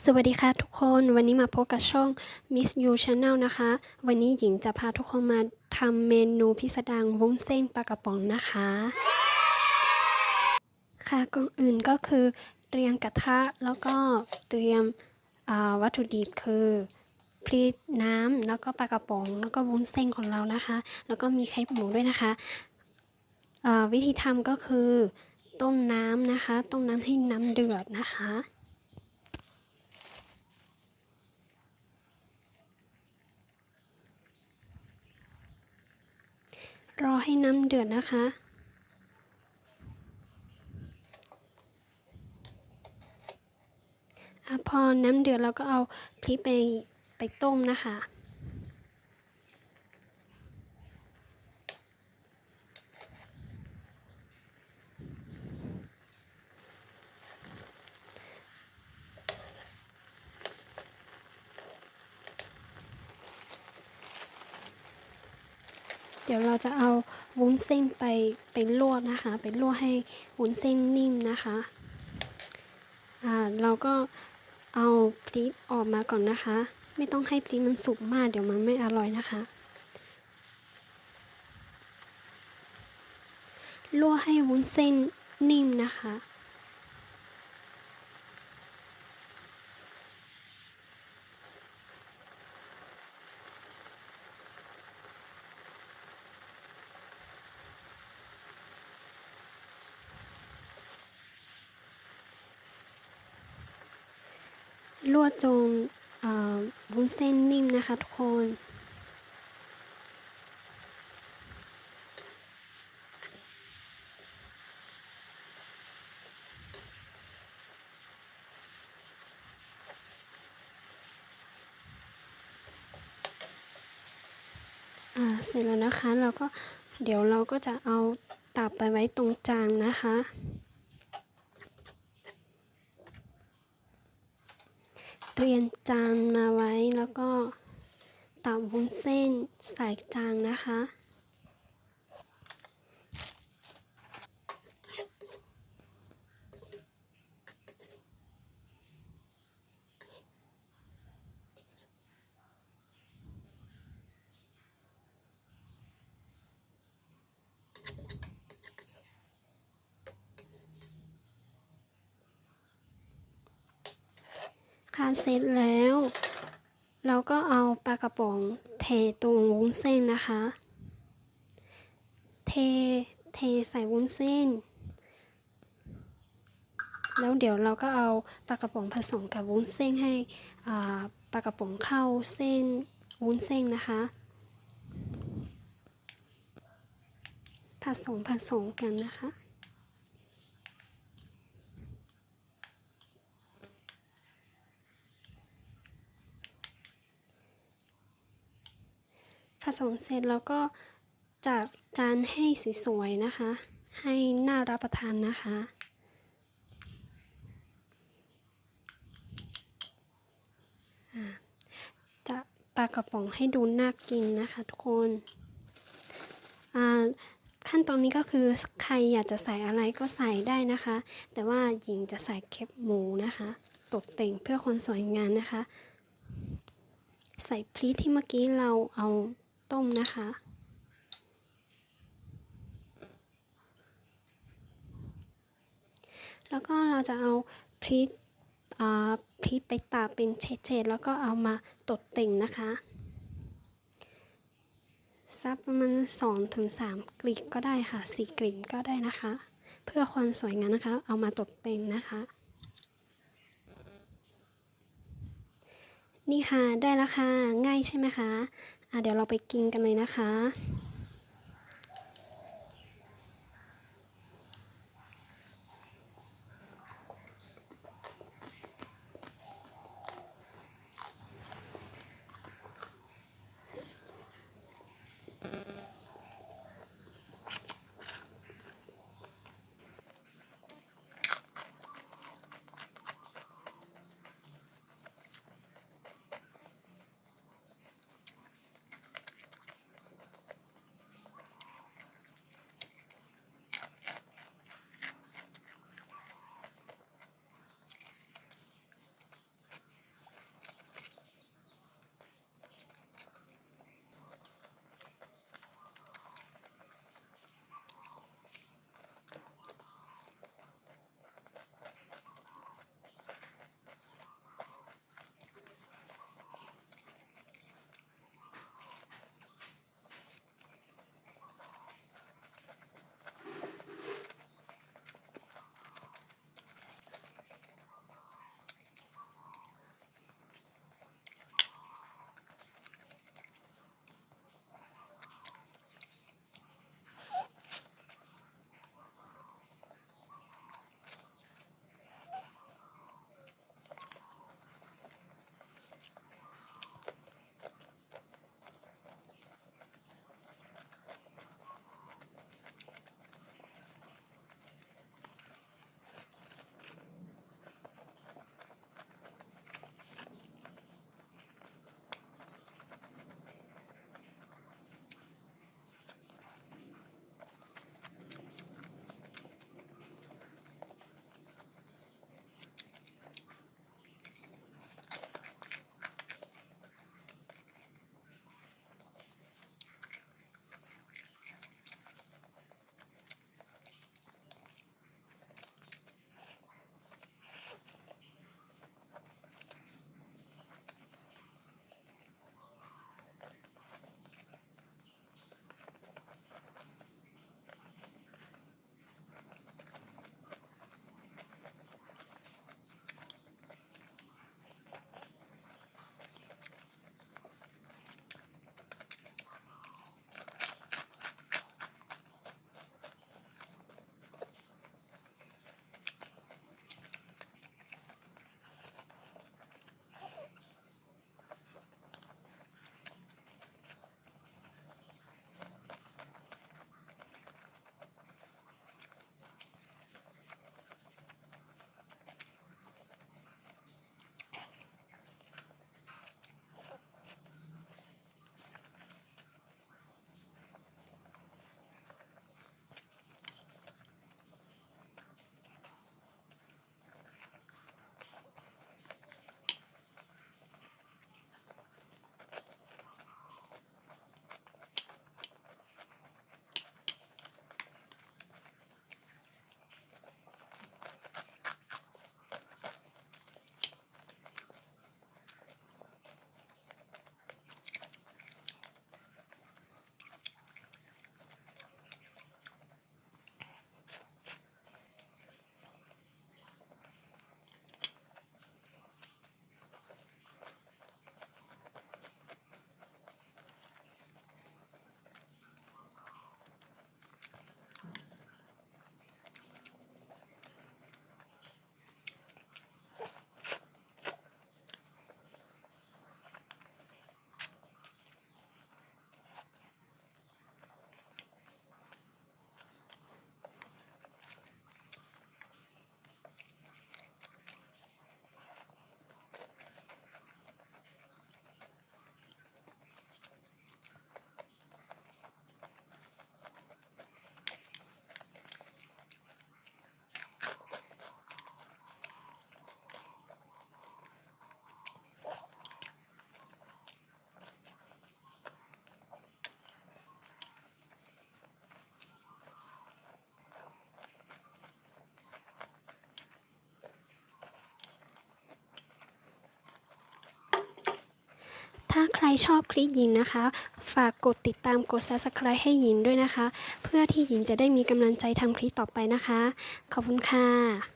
สวัสดีค่ะทุกคนวันนี้มาพบกับช่อง Miss You Channel นะคะ วันนี้หญิงจะพาทุกคนมาทำเมนูพิสดารวุ้นเส้นปลากระป๋องนะคะ ค่ะก่อนอื่นก็คือเตรียมกระทะแล้วก็เตรียมวัตถุดิบคือพริกน้ำแล้วก็ปลากระป๋อง แล้วก็วุ้นเส้นของเรานะคะ แล้วก็มีไข่หมูด้วยนะคะ วิธีทำก็คือต้มน้ำนะคะ ต้มน้ำให้น้ำเดือดนะคะ รอให้น้ำเดือดนะคะ พอน้ำเดือดเราก็เอาพริกไปไปต้มนะคะ ดี๋ยวเราจะเอาวุ้นเส้นไปไปลวกนะคะ ไปลวกให้วุ้นเส้นนิ่มนะคะอ่าเราก็เอาพริกออกมาก่อนนะคะ ไม่ต้องให้พริกมันสุกมาก เดี๋ยวมันไม่อร่อยนะคะลวกให้วุ้นเส้นนิ่มนะคะ ลวกจนเอ่อวุ้นเส้นนิ่มนะคะทุกคน เสร็จแล้วนะคะเราก็เดี๋ยวเราก็จะเอาตับไปไว้ตรงจานนะคะ เรียนจานมาไว้แล้วก็ตับวุ้นเส้นใส่จานนะคะ เสร็จแล้ว เราก็เอาปลากระป๋องเทตรงวุ้นเส้นนะคะ เท เทใส่วุ้นเส้น แล้วเดี๋ยวเราก็เอาปลากระป๋องผสมกับวุ้นเส้นให้ปลากระป๋องเข้าเส้นวุ้นเส้นนะคะ ผสมผสมกันนะคะ ผสมเสร็จแล้วก็จัดจานให้สวยๆนะคะ ให้น่ารับประทานนะคะจะปลากระป๋องให้ดูน่ากินนะคะทุกคนขั้นตอนนี้ก็คือใครอยากจะใส่อะไรก็ใส่ได้นะคะ แต่ว่าหญิงจะใส่แคบหมูนะคะ ตกแต่งเพื่อความสวยงามนะคะ ใส่พริกที่เมื่อกี้เราเอา ต้มนะคะ แล้วก็เราจะเอาพริกพริกไปตากเป็นเฉดๆแล้วก็เอามาตกแต่งนะคะสักประมาณ2ถึงกลีบก็ได้ค่ะสี่กลีบก็ได้นะคะ เพื่อความสวยงามนะคะ เอามาตกแต่งนะคะ นี่ค่ะได้แล้วค่ะง่ายใช่ไหมคะอะเดี๋ยวเราไปกินกันเลยนะคะาใครชอบคลิปหญิงนะคะ ฝากกดติดตามกด subscribe ให้หญิงด้วยนะคะ เพื่อที่หญิงจะได้มีกำลังใจทำคลิปต่อไปนะคะ ขอบคุณค่ะ